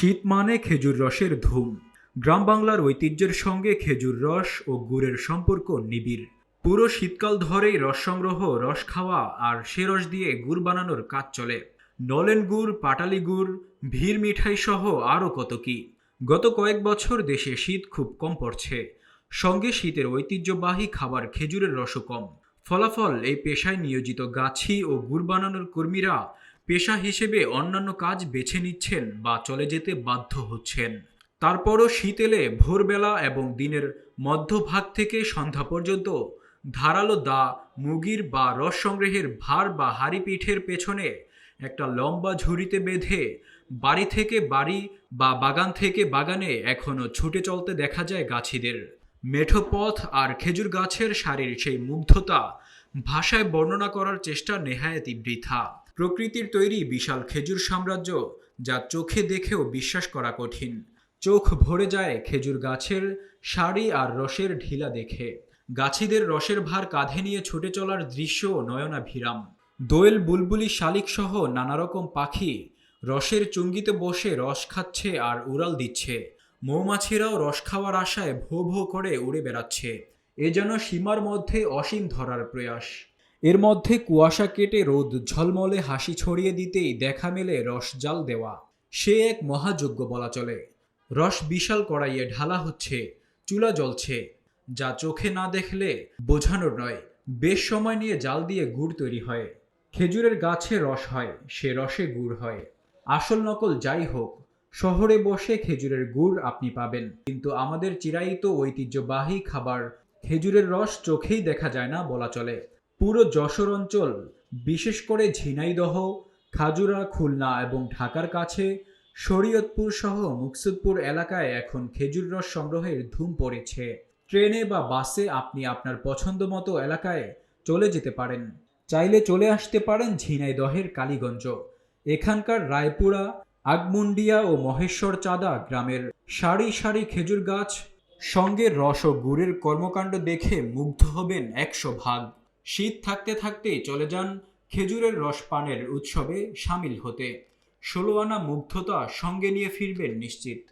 শীত মানে খেজুর রসের ধুম। গ্রাম বাংলার ঐতিহ্যের সঙ্গে খেজুর রস ও গুড়ের সম্পর্ক নিবিড়। পুরো শীতকাল ধরেই রস সংগ্রহ, রস খাওয়া আর সে রস দিয়ে গুড় বানানোর কাজ চলে। নলেন গুড়, পাটালি গুড় ভিড় মিঠাই সহ আরও কত কি। গত কয়েক বছর দেশে শীত খুব কম পড়ছে। সঙ্গে শীতের ঐতিহ্যবাহী খাবার খেজুরের রসও কম। ফলাফল, এই পেশায় নিয়োজিত গাছি ও গুড় বানানোর কর্মীরা পেশা হিসেবে অন্যান্য কাজ বেছে নিচ্ছেন বা চলে যেতে বাধ্য হচ্ছেন। তারপরও শীত এলে ভোরবেলা এবং দিনের মধ্যভাগ থেকে সন্ধ্যা পর্যন্ত ধারালো দা, মুগির বা রস সংগ্রহের ভার বা হাড়ি পিঠের পেছনে একটা লম্বা ঝুড়িতে বেঁধে বাড়ি থেকে বাড়ি বা বাগান থেকে বাগানে এখনও ছুটে চলতে দেখা যায় গাছিদের। মেঠো পথ আর খেজুর গাছের সারির সেই মুগ্ধতা ভাষায় বর্ণনা করার চেষ্টা নেহায়াতি বৃথা। প্রকৃতির তৈরি বিশাল খেজুর সাম্রাজ্য যা চোখে দেখেও বিশ্বাস করা কঠিন। চোখ ভরে যায় খেজুর গাছের সারি আর রসের ঢিলা দেখে। গাছিদের রসের ভার কাঁধে নিয়ে ছুটে চলার দৃশ্য নয়নাভিরাম। দোয়েল বুলবুলি শালিক সহ নানা রকম পাখি রসের চুঙ্গিতে বসে রস খাচ্ছে আর উড়াল দিচ্ছে। মৌমাছিরাও রস খাওয়ার আশায় ভো ভো করে উড়ে বেড়াচ্ছে। এ যেন সীমার মধ্যে অসীম ধরার প্রয়াস। এর মধ্যে কুয়াশা কেটে রোদ, ঝলমলে হাসি ছড়িয়ে দিতেই দেখা মেলে রস জাল দেওয়া। সে এক মহাযজ্ঞ বলা চলে। রস বিশাল কড়াইয়ে ঢালা হচ্ছে, চুলা জ্বলছে, যা চোখে না দেখলে বোঝানোর নয়, বেশ সময় নিয়ে জাল দিয়ে গুড় তৈরি হয়। খেজুরের গাছে রস হয়, সে রসে গুড় হয়। আসল নকল যাই হোক, শহরে বসে খেজুরের গুড় আপনি পাবেন। কিন্তু আমাদের চিরায়িত ঐতিহ্যবাহী খাবার, খেজুরের রস চোখেই দেখা যায় না বলা চলে। পুরো যশোর অঞ্চল, বিশেষ করে ঝিনাইদহ, খাজুরা, খুলনা এবং ঢাকার কাছে শরীয়তপুর সহ মুকসুদপুর এলাকায় এখন খেজুর রস সংগ্রহের ধুম পড়েছে। ট্রেনে বা বাসে আপনি আপনার পছন্দ মতো এলাকায় চলে যেতে পারেন। চাইলে চলে আসতে পারেন ঝিনাইদহের কালীগঞ্জ। এখানকার রায়পুরা, আগমুন্ডিয়া ও মহেশ্বর চাঁদা গ্রামের সারি সারি খেজুর গাছ সঙ্গে রস ও গুড়ের কর্মকাণ্ড দেখে মুগ্ধ হবেন একশো ভাগ। শীত থাকতে থাকতেই চলে যান খেজুরের রস পানের উৎসবে সামিল হতে। ষোলো আনা মুগ্ধতা সঙ্গে নিয়ে ফিরবেন নিশ্চিত।